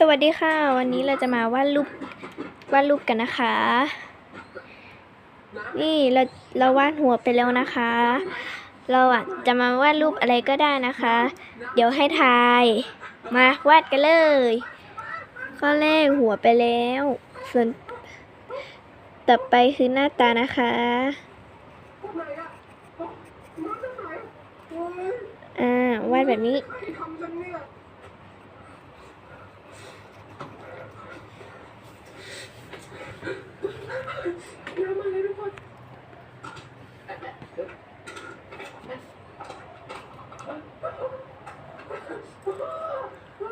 สวัสดีค่ะ วันนี้เราจะมาวาดรูปวาดรูปกันนะคะ นี่เราเราวาดหัวไปแล้วนะคะ เราอะจะมาวาดรูปอะไรก็ได้นะคะ เดี๋ยวให้ทาย มาวาดกันเลยข้อแรกหัวไปแล้วส่วนต่อไปคือหน้าตานะคะอ่าวาดแบบนี้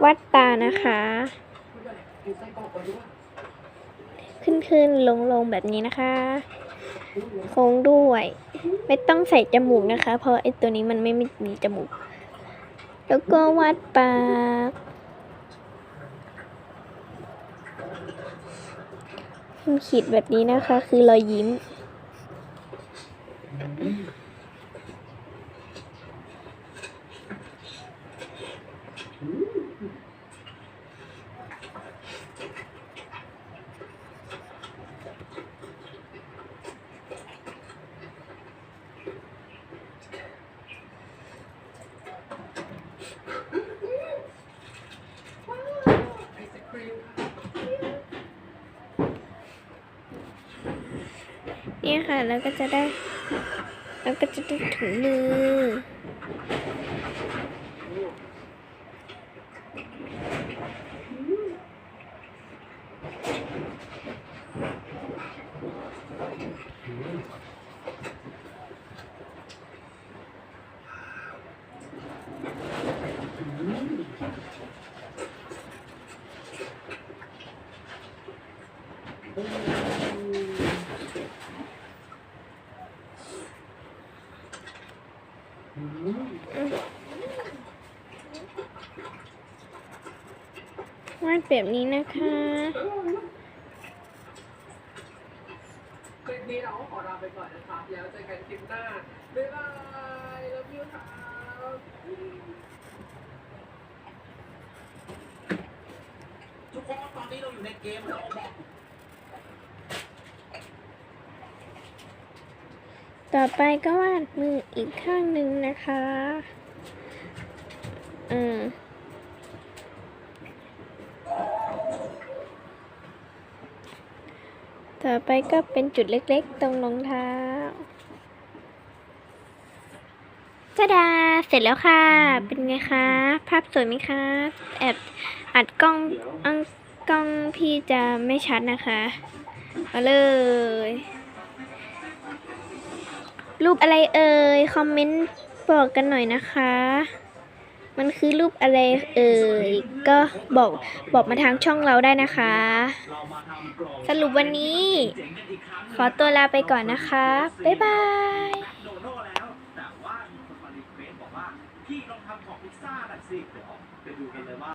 วัดตานะคะ ขึ้นขึ้นลงลงแบบนี้นะคะโค้งด้วย ไม่ต้องใส่จมูกนะคะ เพราะไอตัวนี้มันไม่มีจมูก แล้วก็วัดปาก ขีดแบบนี้นะคะ คือรอยยิ้ม นี่ค่ะแล้วก็จะได้แล้วก็จะได้ถุงมือ Mm-hmm. วาดแบบนี้นะคะคลิปนี้เราก็ขอลาไปก่อนนะครับแล้วเจอกันคลิปหน้า บ๊ายบายแล้วพี่ครับทุกคนตอนนี้เราอยู่ในเกมเราบอกต่อไปก็วาดมืออีกข้างหนึ่งนะคะ อืม ต่อไปก็เป็นจุดเล็กๆ ตรงรองเท้าจ้าดา เสร็จแล้วค่ะ เป็นไงคะ ภาพสวยไหมคะ แอบอัดกล้องอังกล้องพี่จะไม่ชัดนะคะ มาเลย รูปอะไรเอ่ย คอมเมนต์บอกกันหน่อยนะคะ มันคือรูปอะไรเอ่ย ก็บอกบอกมาทางช่องเราได้นะคะ สรุปวันนี้ ขอตัวลาไปก่อนนะคะ บ๊ายบาย